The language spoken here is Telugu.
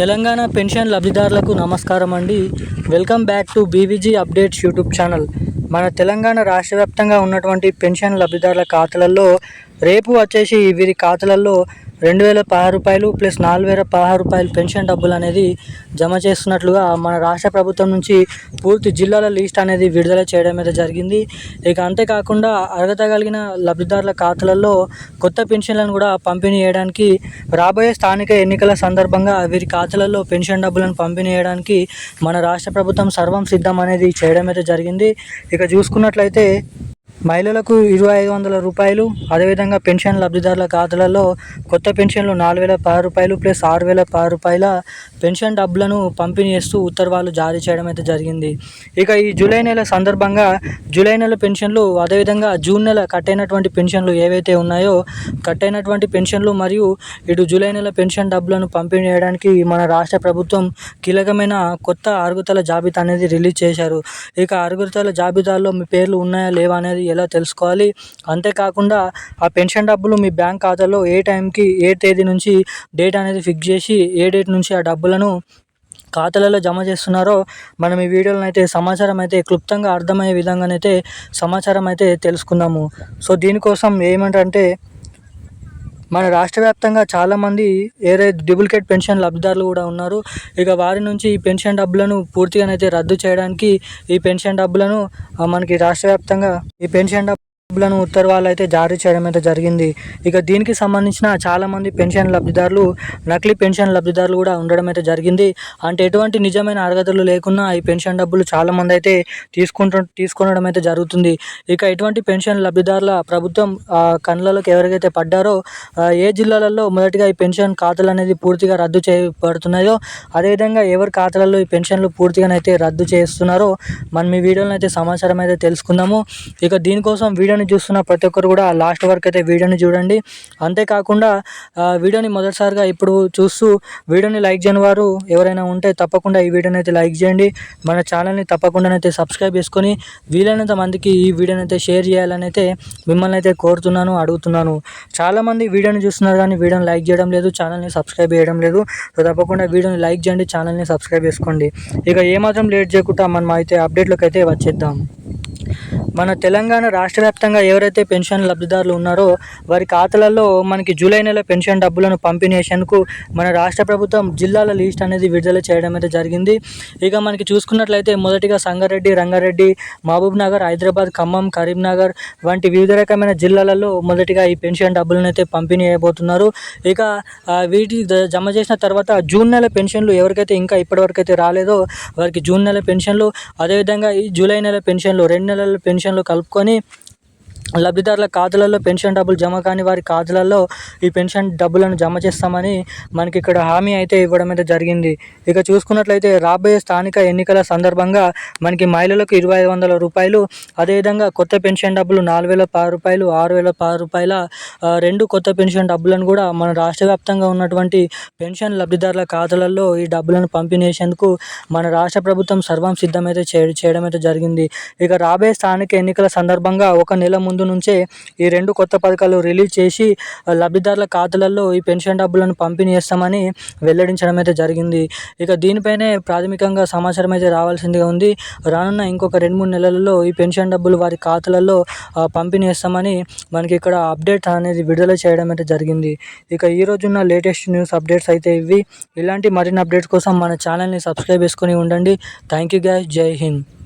తెలంగాణ పెన్షన్ లబ్ధిదారులకు నమస్కారం అండి. Welcome back to BVG updates YouTube channel. మన తెలంగాణ రాష్ట్ర వ్యాప్తంగా ఉన్నటువంటి పెన్షన్ లబ్ధిదారుల ఖాతాలలో రేపు వచ్చేసి వీరి ఖాతాలలో రెండు వేల పదహారు రూపాయలు ప్లస్ నాలుగు వేల పదహారు రూపాయలు పెన్షన్ డబ్బులు అనేది జమ చేస్తున్నట్లుగా మన రాష్ట్ర ప్రభుత్వం నుంచి పూర్తి జిల్లాల లిస్ట్ అనేది విడుదల చేయడం అయితే జరిగింది. ఇక అంతేకాకుండా అర్హత కలిగిన లబ్ధిదారుల ఖాతాలలో కొత్త పెన్షన్లను కూడా పంపిణీ చేయడానికి రాబోయే స్థానిక ఎన్నికల సందర్భంగా వీరి ఖాతాలలో పెన్షన్ డబ్బులను పంపిణీ చేయడానికి మన రాష్ట్ర ప్రభుత్వం సర్వం సిద్ధం అనేది చేయడం అయితే జరిగింది. ఇక చూసుకున్నట్లయితే మహిళలకు ఇరవై ఐదు వందల రూపాయలు అదేవిధంగా పెన్షన్ లబ్ధిదారుల ఖాతాలలో కొత్త పెన్షన్లు నాలుగు వేల పది రూపాయలు ప్లస్ ఆరు వేల పది రూపాయల పెన్షన్ డబ్బులను పంపిణీ చేస్తూ ఉత్తర్వులు జారీ చేయడం అయితే జరిగింది. ఇక ఈ జూలై నెల సందర్భంగా జూలై నెల పెన్షన్లు అదేవిధంగా జూన్ నెల కట్ అయినటువంటి పెన్షన్లు ఏవైతే ఉన్నాయో కట్ అయినటువంటి పెన్షన్లు మరియు ఇటు జూలై నెల పెన్షన్ డబ్బులను పంపిణీ చేయడానికి మన రాష్ట్ర ప్రభుత్వం కీలకమైన కొత్త అర్హతల జాబితా అనేది రిలీజ్ చేశారు. ఇక అర్హతల జాబితాలో మీ పేర్లు ఉన్నాయా లేవా అనేది ఎలా తెలుసుకోవాలి? అంతేకాకుండా ఆ పెన్షన్ డబ్బులు మీ బ్యాంక్ ఖాతాలో ఏ టైంకి ఏ తేదీ నుంచి డేట్ అనేది ఫిక్స్ చేసి ఏ డేట్ నుంచి ఆ డబ్బులను ఖాతాలలో జమ చేస్తున్నారో మనం ఈ వీడియోలో అయితే సమాచారం అయితే క్లుప్తంగా అర్థమయ్యే విధంగానైతే సమాచారం అయితే తెలుసుకుందాము. సో దీనికోసం ఏమంటే మన రాష్ట్ర వ్యాప్తంగా చాలామంది ఏరే డూప్లికేట్ పెన్షన్ లబ్ధిదారులు కూడా ఉన్నారు. ఇక వారి నుంచి ఈ పెన్షన్ డబ్బులను పూర్తిగానైతే రద్దు చేయడానికి ఈ పెన్షన్ డబ్బులను మనకి రాష్ట్ర వ్యాప్తంగా ఈ పెన్షన్ డబ్బులను ఉత్తర్వులు అయితే జారీ చేయడం అయితే జరిగింది. ఇక దీనికి సంబంధించిన చాలామంది పెన్షన్ లబ్ధిదారులు నకిలీ పెన్షన్ లబ్ధిదారులు కూడా ఉండడం అయితే జరిగింది. అంటే ఎటువంటి నిజమైన అర్హతలు లేకున్నా ఈ పెన్షన్ డబ్బులు చాలామంది అయితే తీసుకుంటు తీసుకొనడం అయితే జరుగుతుంది. ఇక ఎటువంటి పెన్షన్ లబ్ధిదారుల ప్రభుత్వం కళ్ళలోకి ఎవరికైతే పడ్డారో ఏ జిల్లాలలో మొదటిగా ఈ పెన్షన్ ఖాతాలు అనేది పూర్తిగా రద్దు చేయబడుతున్నాయో అదేవిధంగా ఎవరి ఖాతాలలో ఈ పెన్షన్లు పూర్తిగానైతే రద్దు చేస్తున్నారో మనం ఈ వీడియోలో అయితే సమాచారం అయితే తెలుసుకుందాము. ఇక దీనికోసం వీడియోని చూస్తున్న ప్రతి ఒక్కరు కూడా లాస్ట్ వరకు అయితే వీడియోని చూడండి. అంతేకాకుండా వీడియోని మొదటిసారిగా ఇప్పుడు చూస్తూ వీడియోని లైక్ చేయని వారు ఎవరైనా ఉంటే తప్పకుండా ఈ వీడియోని అయితే లైక్ చేయండి. మన ఛానల్ని తప్పకుండానైతే సబ్స్క్రైబ్ చేసుకొని వీలైనంత మందికి ఈ వీడియోని అయితే షేర్ చేయాలని అయితే మిమ్మల్ని అయితే కోరుతున్నాను అడుగుతున్నాను. చాలామంది వీడియోని చూస్తున్నారు కానీ వీడియోని లైక్ చేయడం లేదు ఛానల్ని సబ్స్క్రైబ్ చేయడం లేదు. సో తప్పకుండా వీడియోని లైక్ చేయండి ఛానల్ని సబ్స్క్రైబ్ చేసుకోండి. ఇక ఏమాత్రం లేట్ చేయకుండా మనం అయితే అప్డేట్లోకి అయితే వచ్చేద్దాం. మన తెలంగాణ రాష్ట్ర వ్యాప్తంగా ఎవరైతే పెన్షన్ లబ్ధిదారులు ఉన్నారో వారి ఖాతాలలో మనకి జూలై నెల పెన్షన్ డబ్బులను పంపిణీషన్కు మన రాష్ట్ర ప్రభుత్వం జిల్లాల లిస్ట్ అనేది విడుదల చేయడం అయితే జరిగింది. ఇక మనకి చూసుకున్నట్లయితే మొదటిగా సంగారెడ్డి రంగారెడ్డి మహబూబ్ నగర్ హైదరాబాద్ ఖమ్మం కరీంనగర్ వంటి వివిధ రకమైన జిల్లాలలో మొదటిగా ఈ పెన్షన్ డబ్బులను అయితే పంపిణీ చేయబోతున్నారు. ఇక వీటి ద- జమ చేసిన తర్వాత జూన్ నెల పెన్షన్లు ఎవరికైతే ఇంకా ఇప్పటివరకు అయితే రాలేదో వారికి జూన్ నెల పెన్షన్లు అదేవిధంగా ఈ జూలై నెల పెన్షన్లు రెండు నెలల పెన్షన్లు కలుపుకొని లబ్ధిదారుల ఖాతాలలో పెన్షన్ డబ్బులు జమ కాని వారి ఖాతాలలో ఈ పెన్షన్ డబ్బులను జమ చేస్తామని మనకి ఇక్కడ హామీ అయితే ఇవ్వడం అయితే జరిగింది. ఇక చూసుకున్నట్లయితే రాబోయే స్థానిక ఎన్నికల సందర్భంగా మనకి మహిళలకు ఇరవై ఐదు వందల రూపాయలు అదేవిధంగా కొత్త పెన్షన్ డబ్బులు నాలుగు వేల పది రూపాయలు ఆరు వేల పది రూపాయల రెండు కొత్త పెన్షన్ డబ్బులను కూడా మన రాష్ట్ర వ్యాప్తంగా ఉన్నటువంటి పెన్షన్ లబ్ధిదారుల ఖాతాలలో ఈ డబ్బులను పంపిణీసేందుకు మన రాష్ట్ర ప్రభుత్వం సర్వం సిద్ధమైతే చే చేయడం అయితే జరిగింది. ఇక రాబోయే స్థానిక ఎన్నికల సందర్భంగా ఒక నెల ముందు నుంచే ఈ రెండు కొత్త పథకాలు రిలీజ్ చేసి లబ్ధిదారుల ఖాతాలలో ఈ పెన్షన్ డబ్బులను పంపిణీ చేస్తామని వెల్లడించడం అయితే జరిగింది. ఇక దీనిపైనే ప్రాథమికంగా సమాచారం అయితే రావాల్సిందిగా ఉంది. రానున్న ఇంకొక రెండు మూడు నెలలలో ఈ పెన్షన్ డబ్బులు వారి ఖాతాలలో పంపిణీ చేస్తామని మనకి ఇక్కడ అప్డేట్ అనేది విడుదల చేయడం అయితే జరిగింది. ఇక ఈ రోజున్న లేటెస్ట్ న్యూస్ అప్డేట్స్ అయితే ఇవి. ఇలాంటి మరిన్ని అప్డేట్స్ కోసం మన ఛానల్ని సబ్స్క్రైబ్ చేసుకొని ఉండండి. Thank you guys. జై హింద్.